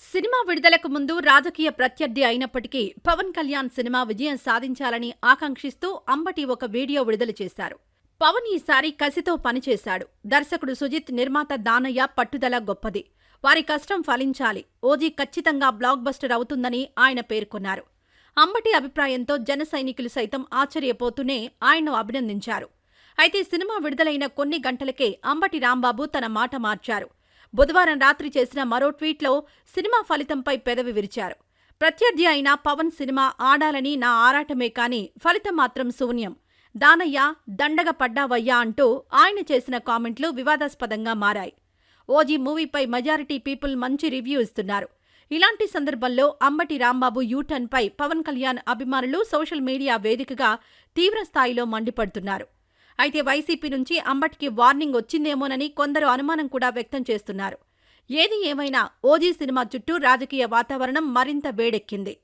Cinema విడుదలకు ముందు రాజకీయ ప్రత్యర్థి అయినప్పటికీ పవన్ కళ్యాణ్ సినిమా విజయం సాధించాలని ఆకాంక్షిస్తూ అంబటి ఒక వీడియో విడుదల చేశారు. పవన్ ఈసారి కసితో పనిచేశాడు. దర్శకుడు సుజిత్ నిర్మాత దానయ్య పట్టుదల గొప్పది. వారి కష్టం ఫలించాలి. ఓజీ ఖచ్చితంగా బ్లాక్ బస్టర్ అవుతుందని ఆయన పేర్కొన్నారు. అంబటి అభిప్రాయంతో జన సైనికులు సైతం ఆశ్చర్యపోతూనే ఆయన్ను అభినందించారు. అయితే సినిమా విడుదలైన కొన్ని గంటలకే అంబటి రాంబాబు తన మాట మార్చారు. బుధవారం రాత్రి చేసిన మరో ట్వీట్లో సినిమా ఫలితంపై పెదవి విరిచారు. ప్రత్యర్థి అయిన పవన్ సినిమా ఆడాలని నా ఆరాటమే కాని ఫలితం మాత్రం శూన్యం. దానయ్య దండగ పడ్డావయ్యా అంటూ ఆయన చేసిన కామెంట్లు వివాదాస్పదంగా మారాయి. ఓజీ మూవీపై మెజారిటీ పీపుల్ మంచి రివ్యూ ఇస్తున్నారు. ఇలాంటి సందర్భంలో అంబటి రాంబాబు యూటర్న్ పై పవన్ కళ్యాణ్ అభిమానులు సోషల్ మీడియా వేదికగా తీవ్ర స్థాయిలో మండిపడుతున్నారు. అయితే వైసీపీ నుంచి అంబటికి వార్నింగ్ వచ్చిందేమోనని కొందరు అనుమానం కూడా వ్యక్తం చేస్తున్నారు. ఏది ఏమైనా ఓజీ సినిమా చుట్టూ రాజకీయ వాతావరణం మరింత వేడెక్కింది.